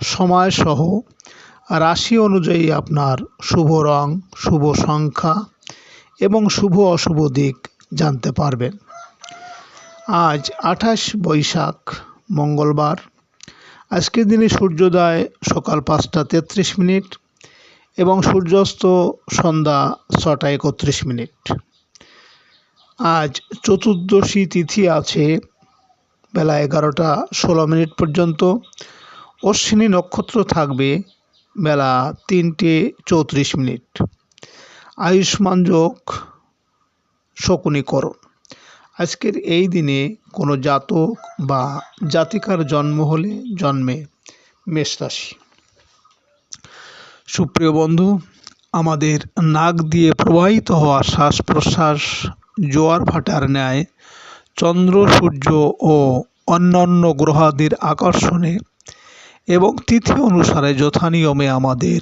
সময়সহ রাশি অনুযায়ী আপনার শুভ রং, শুভ সংখ্যা এবং শুভ অশুভ দিক জানতে পারবেন। আজ আঠাশ বৈশাখ, মঙ্গলবার। আজকের দিনে সূর্যোদয় সকাল পাঁচটা তেত্রিশ মিনিট এবং সূর্যাস্ত সন্ধ্যা ছটা একত্রিশ মিনিট। আজ চতুর্দশী তিথি আছে, বেলা এগারোটা ষোলো মিনিট পর্যন্ত। অশ্বিনী নক্ষত্র থাকবে বেলা তিনটে চৌত্রিশ মিনিট। আয়ুষ্মান যোগ শকুনীকরণ। আজকের এই দিনে কোনো জাতক বা জাতিকার জন্ম হলে জন্মে মেষ রাশি। সুপ্রিয় বন্ধু, আমাদের নাক দিয়ে প্রবাহিত হওয়া শ্বাস প্রশ্বাস জোয়ার ভাটার ন্যায়, চন্দ্র, সূর্য ও অন্যান্য গ্রহাদির আকর্ষণে এবং তিথি অনুসারে যথানিয়মে আমাদের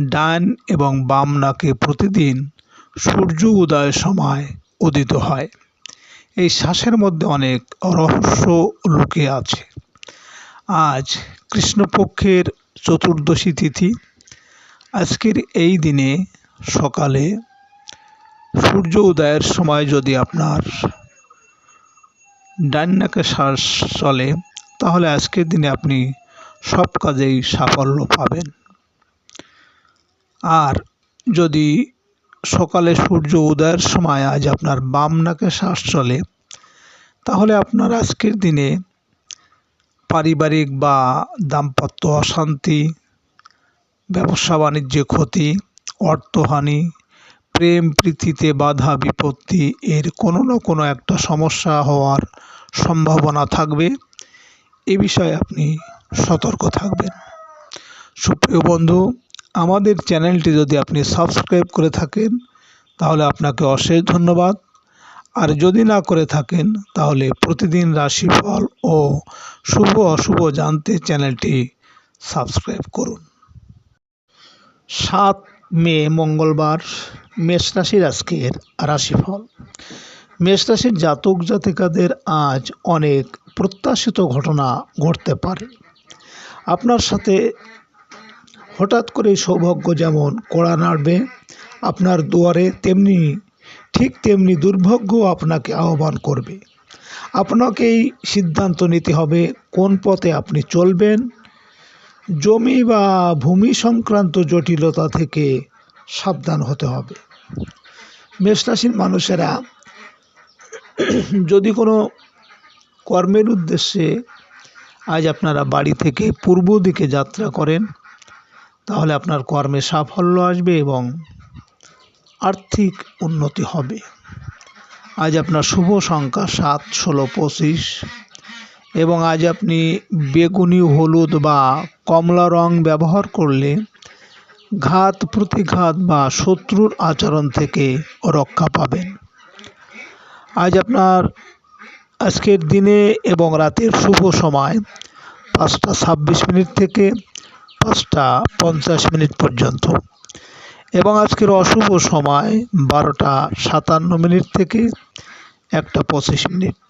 ডান এবং বাম নাকে প্রতিদিন সূর্য উদয়ের সময় উদিত হয়। এই শ্বাসের মধ্যে অনেক রহস্য লুকিয়ে আছে। আজ কৃষ্ণপক্ষের চতুর্দশী তিথি। আজকের এই দিনে সকালে সূর্য উদয়ের সময় যদি আপনার ডান নাকে শ্বাস চলে, তাহলে আজকের দিনে আপনি সব কাজেই সাফল্য পাবেন। আর যদি সকালে সূর্য উদয়ের সময় আজ আপনার বাম নাকে শ্বাস চলে, তাহলে আপনার আজকের দিনে পারিবারিক বা দাম্পত্য অশান্তি, ব্যবসা বাণিজ্যে ক্ষতি, অর্থহানি, প্রেম প্রীতিতে বাধা বিপত্তি, এর কোনো না কোনো একটা সমস্যা হওয়ার সম্ভাবনা থাকবে। এ বিষয়ে আপনি সতর্ক থাকবেন। সুপ্রিয় বন্ধু, আমাদের চ্যানেলটি যদি আপনি সাবস্ক্রাইব করে থাকেন, তাহলে আপনাকে অশেষ ধন্যবাদ। আর যদি না করে থাকেন, তাহলে প্রতিদিন রাশিফল ও শুভ অশুভ জানতে চ্যানেলটি সাবস্ক্রাইব করুন। সাত মে, মঙ্গলবার, মেষ রাশির আজকের রাশিফল। মেষ রাশির জাতক জাতিকাদের আজ অনেক প্রত্যাশিত ঘটনা ঘটতে পারে। আপনার সাথে হঠাৎ করে সৌভাগ্য যেমন কড়া নাড়বে আপনার দুয়ারে, তেমনি, ঠিক তেমনি দুর্ভাগ্য আপনাকে আহ্বান করবে। আপনাকেই সিদ্ধান্ত নিতে হবে কোন পথে আপনি চলবেন। জমি বা ভূমি সংক্রান্ত জটিলতা থেকে সাবধান হতে হবে। মেষ রাশির মানুষেরা যদি কোনো কর্মের উদ্দেশ্যে আজ আপনারা বাড়ি থেকে পূর্ব দিকে যাত্রা করেন, তাহলে আপনার কর্মে সাফল্য আসবে এবং আর্থিক উন্নতি হবে। আজ আপনার শুভ সংখ্যা সাত, ষোলো, পঁচিশ এবং আজ আপনি বেগুনি, হলুদ বা কমলা রং ব্যবহার করলে ঘাত, প্রতিঘাত বা শত্রুর আচরণ থেকে রক্ষা পাবেন। আজ আপনার আজকের দিনে এবং রাতের শুভ সময় পাঁচটা ছাব্বিশ মিনিট থেকে পাঁচটা পঞ্চাশ মিনিট পর্যন্ত। এবং আজকের অশুভ সময় বারোটা সাতান্ন মিনিট থেকে একটা পঁচিশ মিনিট।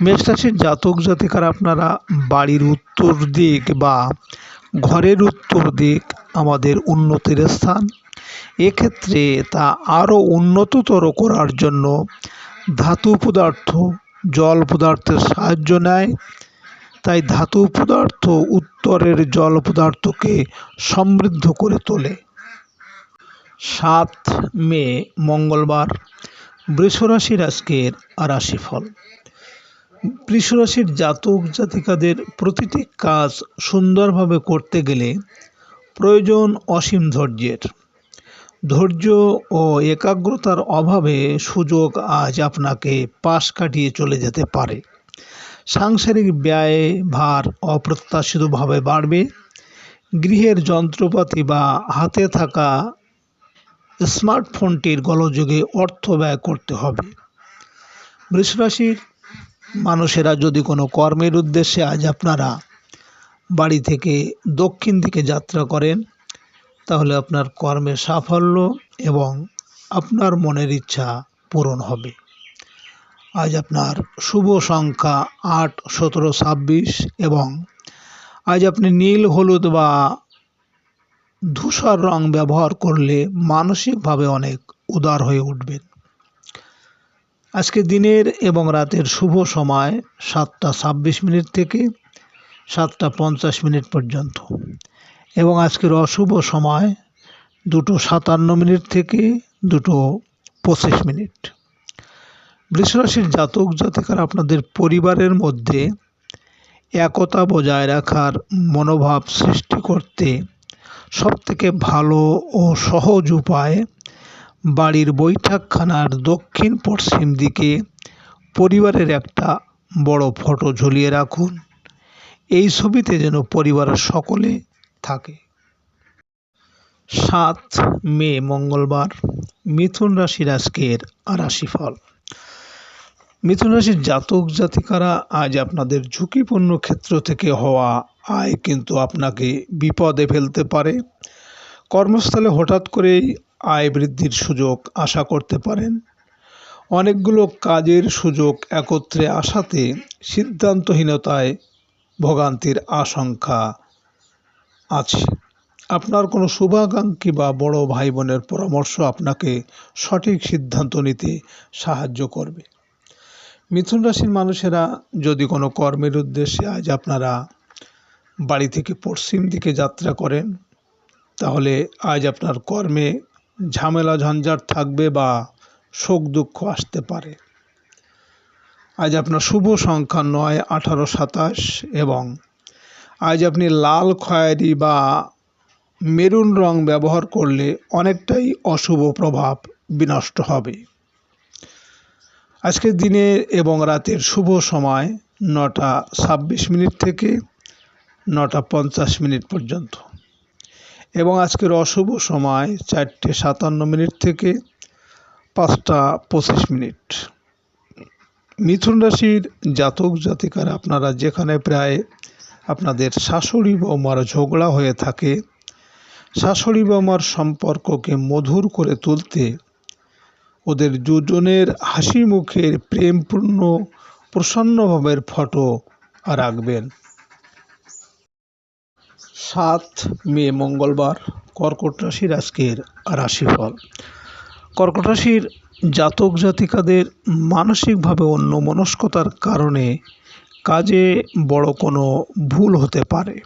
মেষ রাশির জাতক জাতিকার আপনারা বাড়ির উত্তর দিক বা ঘরের উত্তর দিক আমাদের উন্নতির স্থান। এক্ষেত্রে তা আরও উন্নততর করার জন্য ধাতু পদার্থ জল পদার্থের সাহায্য নেয়, তাই ধাতু পদার্থ উত্তরের জল পদার্থকে সমৃদ্ধ করে তোলে। সাত মে, মঙ্গলবার বৃষরাশির আজকের রাশিফল। বৃষরাশির জাতক জাতিকাদের প্রতিটি কাজ সুন্দরভাবে করতে গেলে প্রয়োজন অসীম ধৈর্যের। ধৈর্য ও একাগ্রতার অভাবে সুযোগ আজ আপনাকে পাশ কাটিয়ে চলে যেতে পারে। সাংসারিক ব্যয় ভার অপ্রত্যাশিতভাবে বাড়বে। গৃহের যন্ত্রপাতি বা হাতে থাকা স্মার্টফোনটির গোলযোগে অর্থ ব্যয় করতে হবে। বৃষরাশির মানুষেরা যদি কোনো কর্মের উদ্দেশ্যে আজ আপনারা বাড়ি থেকে দক্ষিণ দিকে যাত্রা করেন তাহলে আপনার কর্মে সাফল্য এবং আপনার মনের ইচ্ছা পূরণ হবে। আজ আপনার শুভ সংখ্যা আট, সতেরো, ছাব্বিশ এবং আজ আপনি নীল, হলুদ বা ধূসর রং ব্যবহার করলে মানসিকভাবে অনেক উদার হয়ে উঠবেন। আজকে দিনের এবং রাতের শুভ সময় সাতটা ছাব্বিশ মিনিট থেকে সাতটা পঞ্চাশ মিনিট পর্যন্ত। এবং আজকের অশুভ সময় দুটো সাতান্ন মিনিট থেকে দুটো পঁচিশ মিনিট। বৃষরাশির জাতক জাতিকার আপনাদের পরিবারের মধ্যে একতা বজায় রাখার মনোভাব সৃষ্টি করতে সবথেকে ভালো ও সহজ উপায় বাড়ির বৈঠকখানার দক্ষিণ পশ্চিম দিকে পরিবারের একটা বড় ফটো ঝুলিয়ে রাখুন। এই ছবিতে যেন পরিবারের সকলে থাকে। সাত মে, মঙ্গলবার, মিথুন রাশির আজকের রাশিফল। মিথুন রাশির জাতক জাতিকারা আজ আপনাদের ঝুঁকিপূর্ণ ক্ষেত্র থেকে হওয়া আয় কিন্তু আপনাকে বিপদে ফেলতে পারে। কর্মস্থলে হঠাৎ করেই আয় বৃদ্ধির সুযোগ আশা করতে পারেন। অনেকগুলো কাজের সুযোগ একত্রে আসাতে সিদ্ধান্তহীনতায় ভোগান্তির আশঙ্কা আছে। আপনার কোনো শুভাকাঙ্ক্ষী বা বড় ভাই বোনের পরামর্শ আপনাকে সঠিক সিদ্ধান্ত নিতে সাহায্য করবে। মিথুন রাশির মানুষেরা যদি কোনো কর্মের উদ্দেশ্যে আজ আপনারা বাড়ি থেকে পশ্চিম দিকে যাত্রা করেন, তাহলে আজ আপনার কর্মে ঝামেলা, ঝঞ্ঝাট থাকবে বা শোক দুঃখ আসতে পারে। আজ আপনার শুভ সংখ্যা নয়, আঠারো, সাতাশ এবং আজ আপনি লাল খয়েরি বা মেরুন রং ব্যবহার করলে অনেকটাই অশুভ প্রভাব বিনষ্ট হবে। আজকের দিনের এবং রাতের শুভ সময় নটা ছাব্বিশ মিনিট থেকে নটা পঞ্চাশ মিনিট পর্যন্ত। এবং আজকের অশুভ সময় চারটে সাতান্ন মিনিট থেকে পাঁচটা পঁচিশ মিনিট। মিথুন রাশির জাতক জাতিকার আপনারা যেখানে প্রায় আপনাদের শাশুড়ি বৌমার ঝগড়া হয়ে থাকে। শাশুড়ি বৌমার সম্পর্ককে মধুর করে তুলতে ওদের দুজনের হাসি মুখের প্রেমপূর্ণ, প্রসন্নভাবের ফটো রাখবেন। সাত মে, মঙ্গলবার, কর্কট রাশির আজকের রাশিফল। কর্কট রাশির জাতক জাতিকাদের মানসিকভাবে অন্য মনস্কতার কারণে কাজে বড় কোনো ভুল হতে পারে।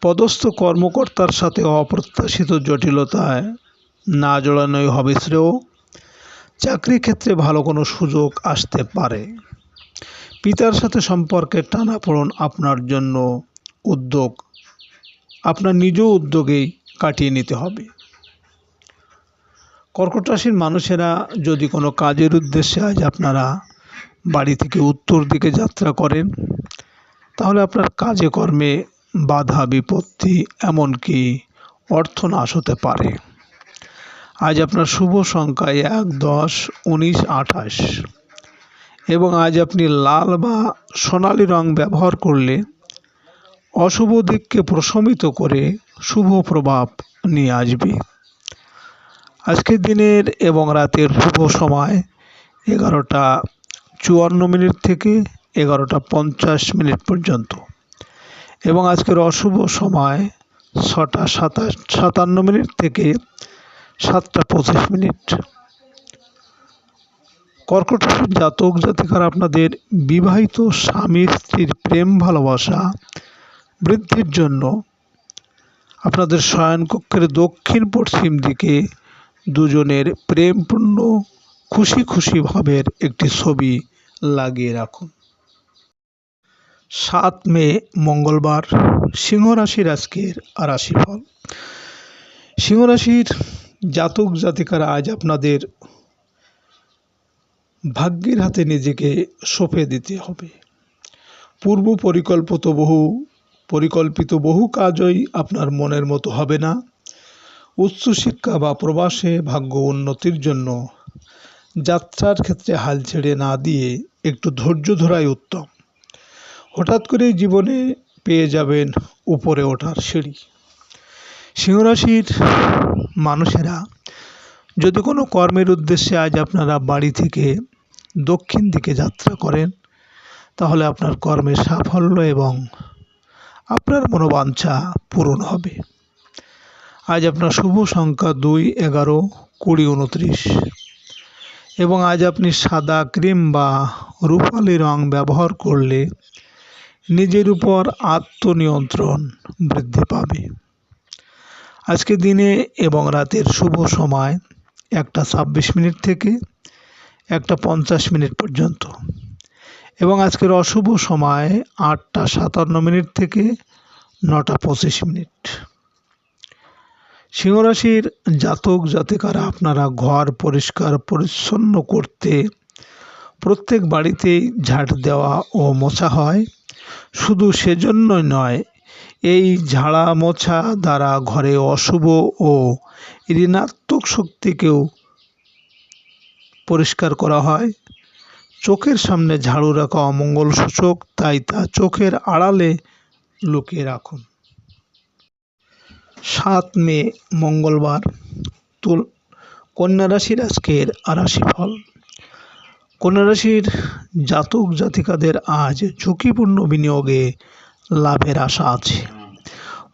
পদস্থ কর্মকর্তার সাথে অপ্রত্যাশিত জটিলতায় না জড়ানোই হবে শ্রেয়। চাকরি ক্ষেত্রে ভালো কোনো সুযোগ আসতে পারে। পিতার সাথে সম্পর্কের টানাপোড়ন আপনার জন্য উদ্যোগ, আপনার নিজ উদ্যোগেই কাটিয়ে নিতে হবে। কর্কট রাশির মানুষেরা যদি কোনো কাজের উদ্দেশ্যে আজ আপনারা বাড়ি থেকে উত্তর দিকে যাত্রা করেন, তাহলে আপনার কাজে কর্মে বাধা, বিপত্তি এমনকি অর্থনাশ হতে পারে। আজ আপনার শুভ সংখ্যায় এক, দশ, উনিশ, আঠাশ। এবং আজ আপনি লাল বা সোনালি রং ব্যবহার করলে অশুভ দিককে প্রশমিত করে শুভ প্রভাব নিয়ে আসবে। আজকের দিনের এবং রাতের শুভ সময় এগারোটা চুয়ান্ন মিনিট থেকে এগারোটা পঞ্চাশ মিনিট পর্যন্ত। এবং আজকের অশুভ সময় ছটা সাতাশ, সাতান্ন মিনিট থেকে সাতটা পঁচিশ মিনিট। কর্কট জাতক জাতিকার আপনাদের বিবাহিত স্বামী স্ত্রীর প্রেম ভালোবাসা বৃদ্ধির জন্য আপনাদের শয়নকক্ষের দক্ষিণ পশ্চিম দিকে দুজনের প্রেমপূর্ণ খুশি খুশি ভাবের একটি ছবি লাগিয়ে রাখুন। সাত মে, মঙ্গলবার সিংহ রাশির আজকের রাশিফল। সিংহ রাশির জাতক জাতিকারা আজ আপনাদের ভাগ্যের হাতে নিজেকে সঁপে দিতে হবে। পূর্ব পরিকল্পিত বহু পরিকল্পিত বহু কাজই আপনার মনের মতো হবে না। উচ্চশিক্ষা বা প্রবাসে ভাগ্য উন্নতির জন্য যাত্রার ক্ষেত্রে হাল ছেড়ে না দিয়ে একটু ধৈর্য ধরাই উত্তম। হঠাৎ করেই জীবনে পেয়ে যাবেন উপরে ওঠার সিঁড়ি। সিংহরাশির মানুষেরা, যদি কোনো কর্মের উদ্দেশ্যে আজ আপনারা বাড়ি থেকে দক্ষিণ দিকে যাত্রা করেন, তাহলে আপনার কর্মের সাফল্য এবং আপনার মনোবাঞ্ছা পূরণ হবে। আজ আপনার শুভ সংখ্যা দুই, এগারো, কুড়ি, উনত্রিশ। এবং আজ আপনি সাদা ক্রিম বা রূপালি রং ব্যবহার করলে নিজের উপর আত্মনিয়ন্ত্রণ বৃদ্ধি পাবে। আজকে দিনে এবং রাতের শুভ সময় একটা ছাব্বিশ মিনিট থেকে একটা পঞ্চাশ মিনিট পর্যন্ত। এবং আজকের অশুভ সময় আটটা সাতান্ন মিনিট থেকে নটা পঁচিশ মিনিট। সিংহরাশির জাতক জাতিকারা আপনারা ঘর পরিষ্কার পরিচ্ছন্ন করতে প্রত্যেক বাড়িতেই ঝাড় দেওয়া ও মোছা হয়। শুধু সেজন্যই নয়, এই ঝাড়া মোছা দ্বারা ঘরে অশুভ ও ঋণাত্মক শক্তিকেও পরিষ্কার করা হয়। চোখের সামনে ঝাড়ু রাখা অমঙ্গল সূচক, তাই তা চোখের আড়ালে লুকিয়ে রাখুন। সাত মে, মঙ্গলবার। তুল, কন্যা রাশির আজকের আরাশি ফল কন্যা রাশির জাতক জাতিকাদের আজ ঝুঁকিপূর্ণ বিনিয়োগে লাভের আশা আছে।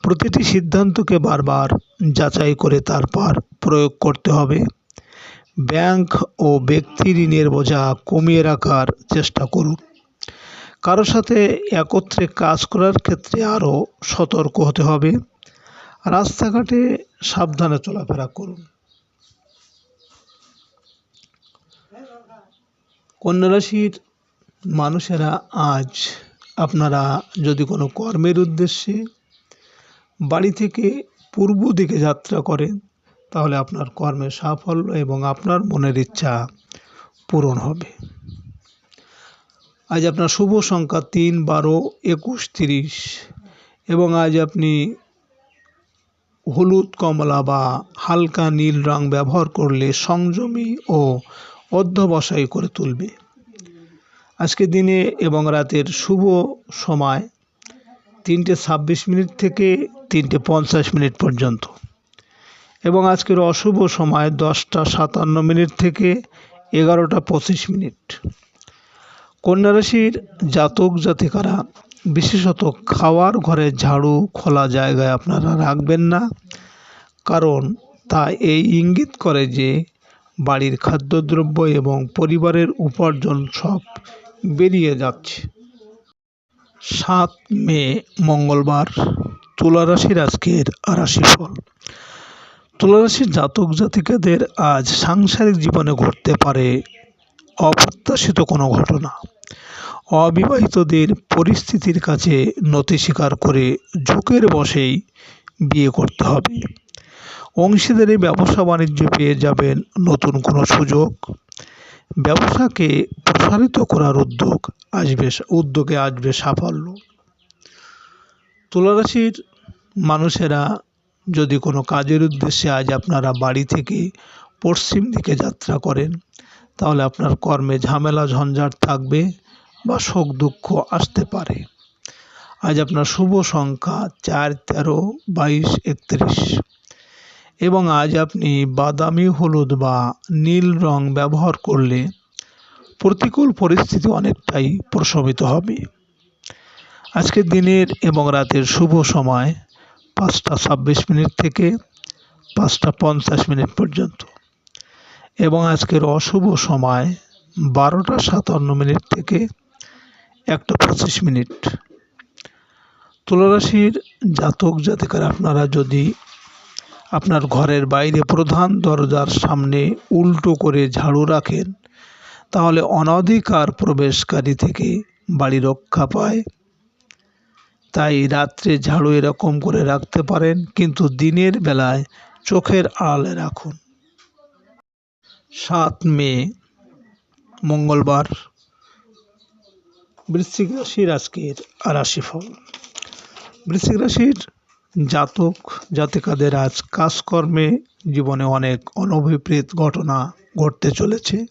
প্রতিটি সিদ্ধান্তকে বারবার যাচাই করে তারপর প্রয়োগ করতে হবে। ব্যাংক ও ব্যক্তি ঋণের বোঝা কমিয়ে রাখার চেষ্টা করুন। কারও সাথে একত্রে কাজ করার ক্ষেত্রে আরও সতর্ক হতে হবে। রাস্তাঘাটে সাবধানে চলাফেরা করুন। কন্যা রাশির মানুষেরা আজ আপনারা যদি কোনো কর্মের উদ্দেশ্যে বাড়ি থেকে পূর্ব দিকে যাত্রা করেন, তাহলে আপনার কর্মের সাফল্য এবং আপনার মনের ইচ্ছা পূরণ হবে। আজ আপনার শুভ সংখ্যা তিন, বারো, একুশ, তিরিশ এবং আজ আপনি হলুদ কমলা বা হালকা নীল রং ব্যবহার করলে সংযমী ও অধ্যবসায়ী করে তুলবে। আজকে দিনে এবং রাতের শুভ সময় তিনটে ছাব্বিশ মিনিট থেকে তিনটে পঞ্চাশ মিনিট পর্যন্ত। এবং আজকের অশুভ সময় দশটা সাতান্ন মিনিট থেকে এগারোটা পঁচিশ মিনিট। কন্যা রাশির জাতক জাতিকারা বিশেষত খাওয়ার ঘরে ঝাড়ু খোলা জায়গায় আপনারা রাখবেন না। কারণ তা এই ইঙ্গিত করে যে বাড়ির খাদ্যদ্রব্য এবং পরিবারের উপার্জন সব বেরিয়ে যাচ্ছে। সাত মে, মঙ্গলবার, তুলারাশির আজকের রাশি ফল তুলারাশির জাতক জাতিকাদের আজ সাংসারিক জীবনে ঘটতে পারে অপ্রত্যাশিত কোনো ঘটনা। অবিবাহিতদের পরিস্থিতির কাছে নতি স্বীকার করে ঝুঁকের বসেই বিয়ে করতে হবে। অংশীদারি ব্যবসা বাণিজ্য পেয়ে যাবেন নতুন কোনো সুযোগ। ব্যবসাকে প্রসারিত করার উদ্যোগ আসবে, উদ্যোগে আসবে সাফল্য। তুলারাশির মানুষেরা যদি কোনো কাজের উদ্দেশ্যে আজ আপনারা বাড়ি থেকে পশ্চিম দিকে যাত্রা করেন, তাহলে আপনার কর্মে ঝামেলা, ঝঞ্ঝাট থাকবে। বা শোক দুঃখ আসতে পারে। আজ আপনার শুভ সংখ্যা চার, তেরো, বাইশ, একত্রিশ। এবং আজ আপনি বাদামি, হলুদ বা নীল রং ব্যবহার করলে প্রতিকূল পরিস্থিতি অনেকটাই প্রশমিত হবে। আজকের দিনের এবং রাতের শুভ সময় পাঁচটা ছাব্বিশ মিনিট থেকে পাঁচটা পঞ্চাশ মিনিট পর্যন্ত। এবং আজকের অশুভ সময় বারোটা সাতান্ন মিনিট থেকে একটা পঁচিশ মিনিট। তুলারাশির জাতক জাতিকার আপনারা যদি আপনার ঘরের বাইরে প্রধান দরজার সামনে উল্টো করে ঝাড়ু রাখেন, তাহলে অনধিকার প্রবেশকারী থেকে বাড়ি রক্ষা পায়। তাই রাত্রে ঝাড়ু এরকম করে রাখতে পারেন, কিন্তু দিনের বেলায় চোখের আড়ালে রাখুন। সাত মে, মঙ্গলবার। বৃশ্চিক রাশির আজকের রাশিফল। বৃশ্চিক রাশির জাতক, জাতিকাদের আজ কাজকর্মে জীবনে অনেক অনভিপ্রেত ঘটনা ঘটতে চলেছে।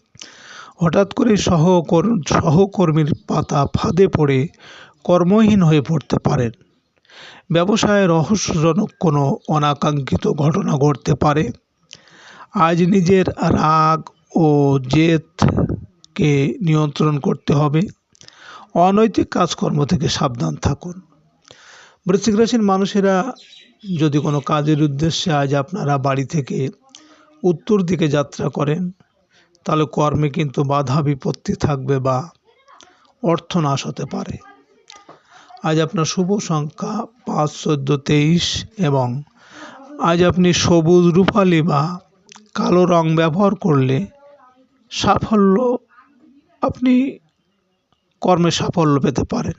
হঠাৎ করে সহকর, সহকর্মীর পাতা ফাঁদে পড়ে কর্মহীন হয়ে পড়তে পারেন। ব্যবসায় রহস্যজনক কোনো অনাকাঙ্ক্ষিত ঘটনা ঘটতে পারে। আজ নিজের রাগ ও জেদকে নিয়ন্ত্রণ করতে হবে। অনৈতিক কাজকর্ম থেকে সাবধান থাকুন। বৃশ্চিক রাশির মানুষেরা যদি কোনো কাজের উদ্দেশ্যে আজ আপনারা বাড়ি থেকে উত্তর দিকে যাত্রা করেন, তাহলে কর্মে কিন্তু বাধা বিপত্তি থাকবে বা অর্থ নাশ হতে পারে। আজ আপনার শুভ সংখ্যা পাঁচ, চোদ্দ, তেইশ এবং আজ আপনি সবুজ রূপালি বা কালো রং ব্যবহার করলে সাফল্য আপনি কর্মে সাফল্য পেতে পারেন।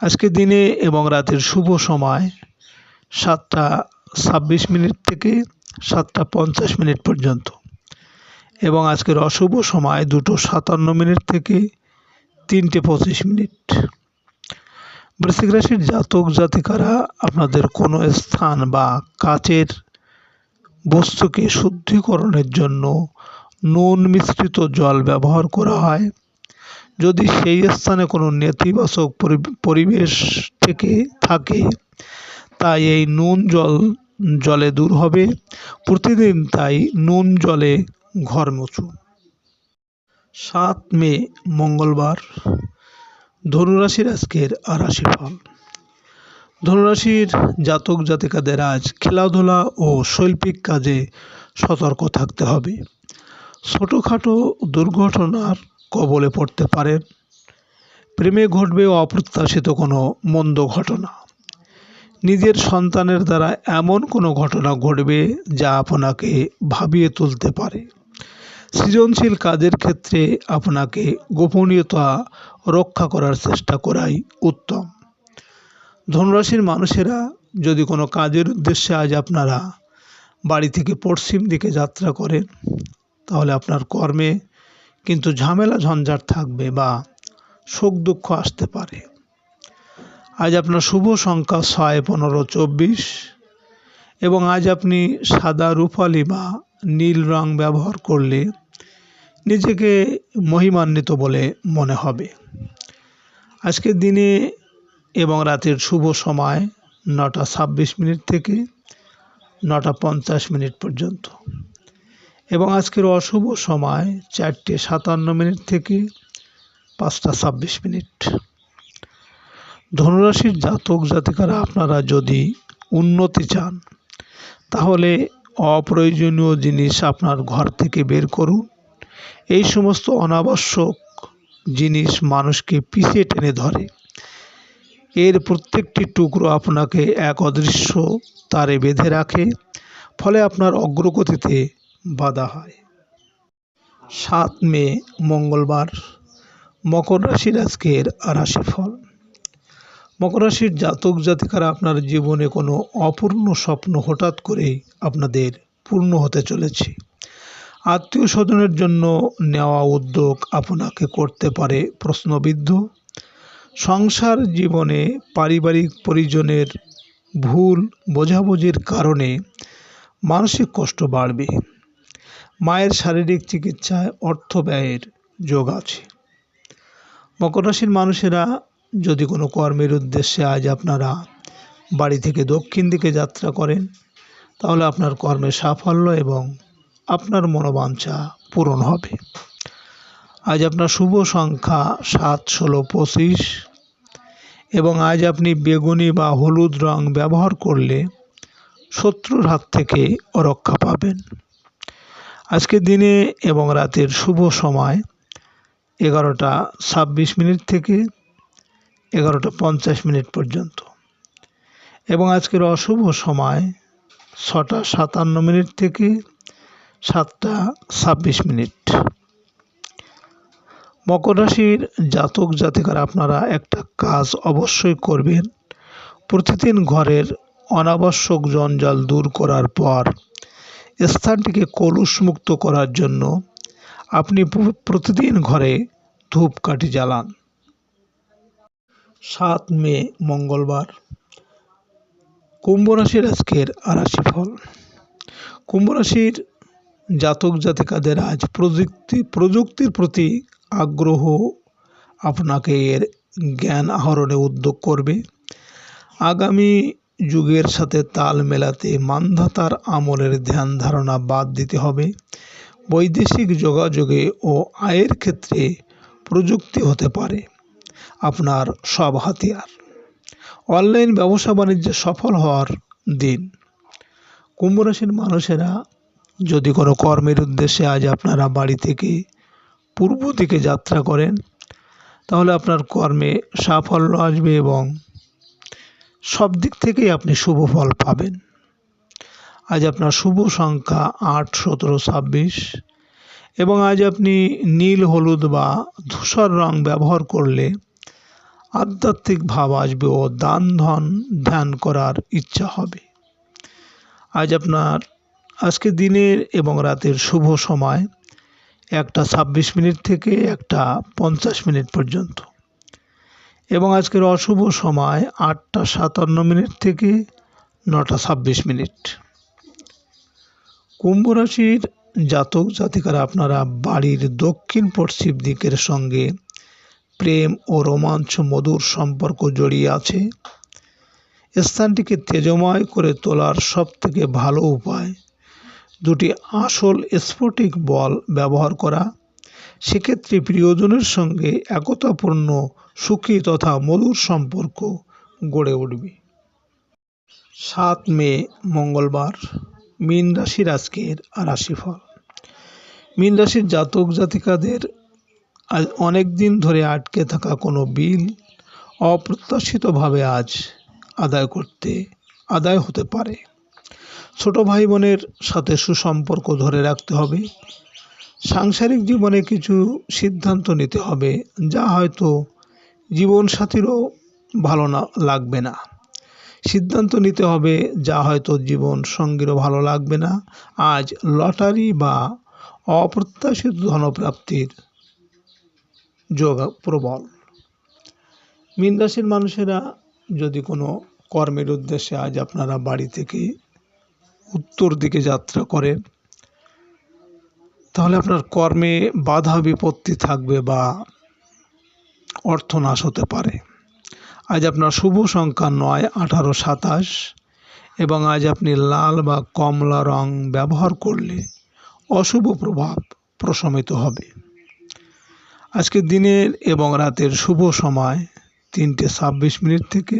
আজকে দিনে এবং রাতের শুভ সময় সাতটা ছাব্বিশ মিনিট থেকে সাতটা পঞ্চাশ মিনিট পর্যন্ত এবং আজকের অশুভ সময় দুটো সাতান্ন মিনিট থেকে তিনটে পঁচিশ মিনিট। বৃশ্চিক রাশির জাতক জাতিকারা আপনাদের কোনো স্থান বা কাচের বস্তুকে শুদ্ধিকরণের জন্য নুন মিশ্রিত জল ব্যবহার করা হয়। যদি সেই স্থানে কোনো নেতিবাচক পরিবেশ থেকে থাকে, তাই এই নুন জল, জলে দূর হবে। প্রতিদিন তাই নুন জলে ঘর মুছুন সাত মে, মঙ্গলবার। ধনুরাশির আজকের রাশিফল। ধনুরাশির জাতক জাতিকাদের আজ খেলাধুলা ও শৈল্পিক কাজে সতর্ক থাকতে হবে। ছোটোখাটো দুর্ঘটনার কবলে পড়তে পারেন। প্রেমে ঘটবে অপ্রত্যাশিত কোনো মন্দ ঘটনা। নিজের সন্তানের দ্বারা এমন কোনো ঘটনা ঘটবে যা আপনাকে ভাবিয়ে তুলতে পারে। সৃজনশীল কাজের ক্ষেত্রে আপনাকে গোপনীয়তা রক্ষা করার চেষ্টা করাই উত্তম। ধনুরাশির মানুষেরা যদি কোনো কাজের উদ্দেশ্যে আজ আপনারা বাড়ি থেকে পশ্চিম দিকে যাত্রা করেন, তাহলে আপনার কর্মে কিন্তু ঝামেলা ঝঞ্ঝাট থাকবে বা শোক দুঃখ আসতে পারে। আজ আপনার শুভ সংখ্যা ছয়, পনেরো, চব্বিশ এবং আজ আপনি সাদা রূপালি বা নীল রং ব্যবহার করলে নিজেকে মহিমান্বিত বলে মনে হবে। আজকের দিনে এবং রাতের শুভ সময় নটা ছাব্বিশ মিনিট থেকে নটা পঞ্চাশ মিনিট পর্যন্ত। এবং আজকের অশুভ সময় চারটে সাতান্ন মিনিট থেকে পাঁচটা ছাব্বিশ মিনিট। ধনুরাশির জাতক জাতিকারা আপনারা যদি উন্নতি চান, তাহলে অপ্রয়োজনীয় জিনিস আপনার ঘর থেকে বের করুন। এই সমস্ত অনাবশ্যক জিনিস মানুষকে পিছিয়ে টেনে ধরে। এর প্রত্যেকটি টুকরো আপনাকে এক অদৃশ্য তারে বেঁধে রাখে, ফলে আপনার অগ্রগতিতে বাধা হয়। সাত মে, মঙ্গলবার, মকর রাশির আজকের রাশিফল। মকর রাশির জাতক জাতিকারা আপনার জীবনে কোনো অপূর্ণ স্বপ্ন হঠাৎ করেই আপনাদের পূর্ণ হতে চলেছে। আত্মীয় স্বজনের জন্য নেওয়া উদ্যোগ আপনাকে করতে পারে প্রশ্নবিদ্ধ। সংসার জীবনে পারিবারিক পরিজনের ভুল, বোঝাবুঝির কারণে মানসিক কষ্ট বাড়বে। মায়ের শারীরিক চিকিৎসায় অর্থ ব্যয়ের যোগ আছে। মকর রাশির মানুষেরা যদি কোনো কর্মের উদ্দেশ্যে আজ আপনারা বাড়ি থেকে দক্ষিণ দিকে যাত্রা করেন, তাহলে আপনার কর্মে সাফল্য এবং আপনার মনোবাঞ্ছা পূরণ হবে। আজ আপনার শুভ সংখ্যা সাত, ষোলো, পঁচিশ এবং আজ আপনি বেগুনি বা হলুদ রং ব্যবহার করলে শত্রুর হাত থেকে রক্ষা পাবেন। আজকের দিনে এবং রাতের শুভ সময় এগারোটা ছাব্বিশ মিনিট থেকে এগারোটা পঞ্চাশ মিনিট পর্যন্ত। এবং আজকের অশুভ সময় ছটা সাতান্ন মিনিট থেকে সাতটা ছাব্বিশ মিনিট। মকর রাশির জাতক জাতিকার আপনারা একটা কাজ অবশ্যই করবেন। প্রতিদিন ঘরের অনাবশ্যক জঞ্জাল দূর করার পর স্থানটিকে কলুষমুক্ত করার জন্য আপনি প্রতিদিন ঘরে ধূপকাঠি জ্বালান। সাত মে, মঙ্গলবার। কুম্ভ রাশির আজকের রাশিফল কুম্ভ রাশির জাতক জাতিকাদের আজ প্রযুক্তি, প্রযুক্তির প্রতি আগ্রহ আপনাকে এর জ্ঞান আহরণে উদ্যোগ করবে। আগামী যুগের সাথে তাল মেলাতে মানধাতার আমলের ধ্যান ধারণা বাদ দিতে হবে। বৈদেশিক যোগাযোগে ও আয়ের ক্ষেত্রে প্রযুক্তি হতে পারে। আপনার সব হাতিয়ার। অনলাইন ব্যবসা বাণিজ্যে সফল হওয়ার দিন। কুম্ভ রাশির মানুষেরা যদি কোনো কর্মের উদ্দেশ্যে আজ আপনারা বাড়ি থেকে পূর্ব দিকে যাত্রা করেন, তাহলে আপনার কর্মে সাফল্য আসবে এবং সব দিক থেকেই আপনি শুভ ফল পাবেন। আজ আপনার শুভ সংখ্যা আট, সতেরো, ছাব্বিশ। এবং আজ আপনি নীল, হলুদ বা ধূসর রং ব্যবহার করলে আধ্যাত্মিক ভাব আসবে ও দান, ধন, ধ্যান করার ইচ্ছা হবে। আজ আপনার আজকে দিনের এবং রাতের শুভ সময় একটা ছাব্বিশ মিনিট থেকে একটা পঞ্চাশ মিনিট পর্যন্ত। এবং আজকের অশুভ সময় আটটা সাতান্ন মিনিট থেকে নটা ছাব্বিশ মিনিট। কুম্ভ রাশির জাতক জাতিকারা আপনারা বাড়ির দক্ষিণ পশ্চিম দিকের সঙ্গে প্রেম ও রোমাঞ্চ মধুর সম্পর্ক জড়িয়ে আছে। স্থানটিকে তেজময় করে তোলার সবথেকে ভালো উপায়, দুটি আসল স্ফটিক বল ব্যবহার করা। সেক্ষেত্রে প্রিয়জনের সঙ্গে একতাপূর্ণ সুখী তথা মধুর সম্পর্ক গড়ে উঠবে। সাত মে, মঙ্গলবার, মীন রাশির আজকের রাশিফল। মীন রাশির জাতক জাতিকাদের আজ অনেক দিন ধরে আটকে থাকা কোনো বিল অপ্রত্যাশিতভাবে আজ আদায় করতে, আদায় হতে পারে। ছোট ভাই বোনের সাথে সুসম্পর্ক ধরে রাখতে হবে। সাংসারিক জীবনে কিছু সিদ্ধান্ত নিতে হবে, যা হয়তো জীবনসাথীরও ভালো না লাগবে না। সিদ্ধান্ত নিতে হবে, যা হয়তো জীবন সঙ্গীরও ভালো লাগবে না। আজ লটারি বা অপ্রত্যাশিত ধনপ্রাপ্তির যোগ প্রবল। মীন রাশির মানুষেরা যদি কোনো কর্মের উদ্দেশ্যে আজ আপনারা বাড়ি থেকে উত্তর দিকে যাত্রা করেন তাহলে আপনার কর্মে বাধা বিপত্তি থাকবে বা অর্থনাশ হতে পারে। আজ আপনার শুভ সংখ্যা নয়, আঠারো, সাতাশ এবং আজ আপনি লাল বা কমলা রং ব্যবহার করলে অশুভ প্রভাব প্রশমিত হবে। আজকে দিনের এবং রাতের শুভ সময় তিনটে ছাব্বিশ মিনিট থেকে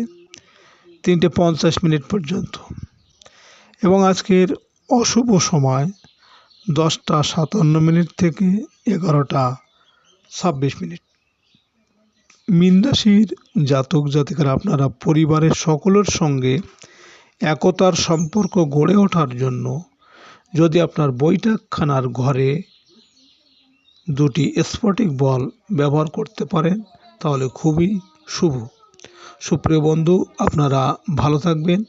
তিনটে পঞ্চাশ মিনিট পর্যন্ত এবং আজকের অশুভ সময় দশটা সাতান্ন মিনিট থেকে এগারোটা ছাব্বিশ মিনিট। মীন রাশির জাতক জাতিকারা, আপনারা পরিবারের সকলের সঙ্গে একতার সম্পর্ক গড়ে ওঠার জন্য যদি আপনার বৈঠকখানার ঘরে দুটি স্পটিক বল ব্যবহার করতে পারেন, তাহলে খুবই শুভ। সুপ্রিয় বন্ধু, আপনারা ভালো থাকবেন।